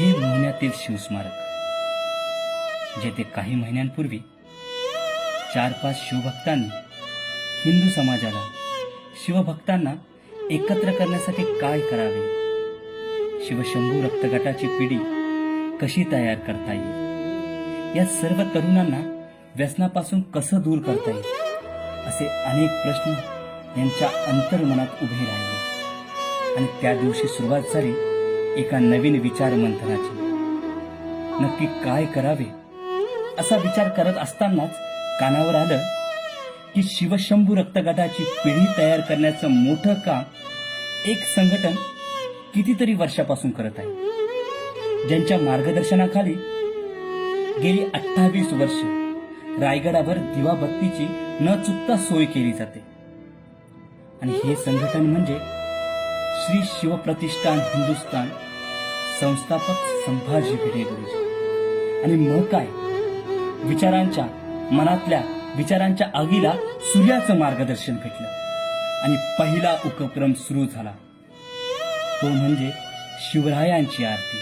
हे लोण्यातील शिवस्मारक जेथे काही महिन्यांपूर्वी चार पाच शिवभक्तांनी हिंदू समाजाला शिवभक्तांना एकत्र करण्यासाठी काय करावे? शिवशंभू रक्तगटाची पिढी कशी तयार करता येईल? या सर्व तरुणांना व्यसनापासून कसं दूर करता येईल? असे अनेक प्रश्न यांच्या अंतर्मनात उभे राहिले. आणि त्या दिवशी सुरुवात झाली एका नवीन विचार मंथनाची. नक्की काय करावे? असा विचार करत असतानाच कानावर आलं की शिवशंभू रक्तगटाची पिढी तयार करण्याचं मोठं काम एक संघटन कितीतरी वर्षापासून करत आहे. ज्यांच्या मार्गदर्शनाखाली गेली अठ्ठावीस वर्ष रायगडावर दिवाबत्तीची न चुकता सोय केली जाते. आणि हे संघटन म्हणजे श्री शिवप्रतिष्ठान हिंदुस्तान संस्थापक संभाजी भिडे गुरुजी. आणि मग काय? विचारांच्या मनातल्या विचारांच्या आगीला सूर्याचं मार्गदर्शन भेटलं. आणि पहिला उपक्रम सुरू झाला. तो म्हणजे शिवरायांची आरती.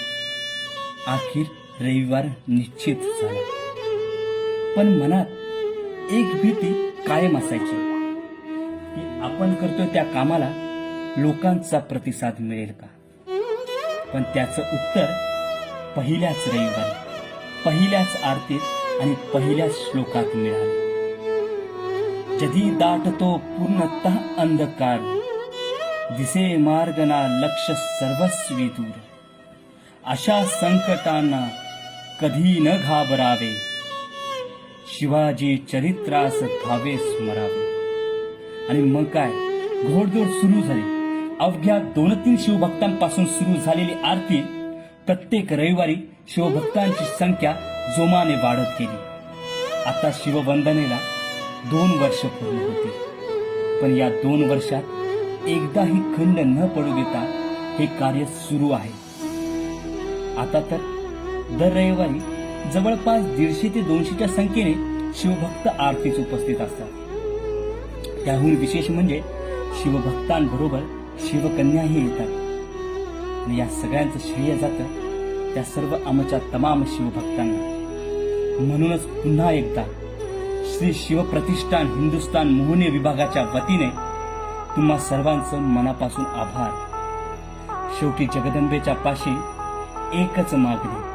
आखिर रविवार निश्चित झाला. पण मनात एक भीती कायम असायची. की आपण करतोय त्या कामाला लोकांचा प्रतिसाद मिळेल का? पण त्याचं उत्तर पहिल्याच रविवारी पहिल्याच आरतीत आणि पहिल्याच श्लोकात मिळाले. जधी दाटतो पूर्णतः अंधकार दिसे मार्गना लक्ष सर्वस्वी दूर. अशा संकटांना कधी न घाबरावे शिवाजी चरित्रास धावे स्मरावे आणि मग काय? घोडदौड सुरू झाली. अवघ्या दोन तीन शिवभक्तांपासून सुरू झालेली आरती प्रत्येक रविवारी शिवभक्तांची संख्या जोमाने वाढत गेली. आता शिववंदनेला दोन वर्ष पूर्ण होती पण या दोन वर्षात एकदाही खंड न पडू देता हे कार्य सुरू आहे. आता तर दर रविवारी जवळपास दीडशे ते दोनशेच्या संख्येने शिवभक्त आरतीच उपस्थित असतात. त्याहून विशेष म्हणजे शिवभक्तांबरोबर शिवकन्याही येतात. आणि या सगळ्यांचं श्रेय जातं त्या सर्व आमच्या तमाम शिवभक्तांना. म्हणूनच पुन्हा एकदा श्री शिवप्रतिष्ठान हिंदुस्तान मोहने विभागाच्या वतीने तुम्हा सर्वांचं मनापासून आभार. शेवटी जगदंबेच्या पाशी एकच मागणी.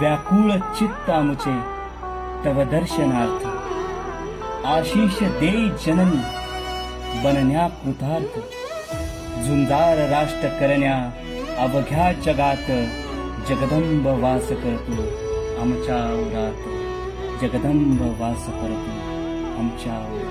व्याकुळ चित्त आमचे तव दर्शनार्थ. आशिष देई जननी बनण्या कृतार्थ. झुंजार राष्ट्र करण्या अवघ्या जगात जगदंब वास करतो आमच्या औरात जगदंब वास करतो आमच्या औरात.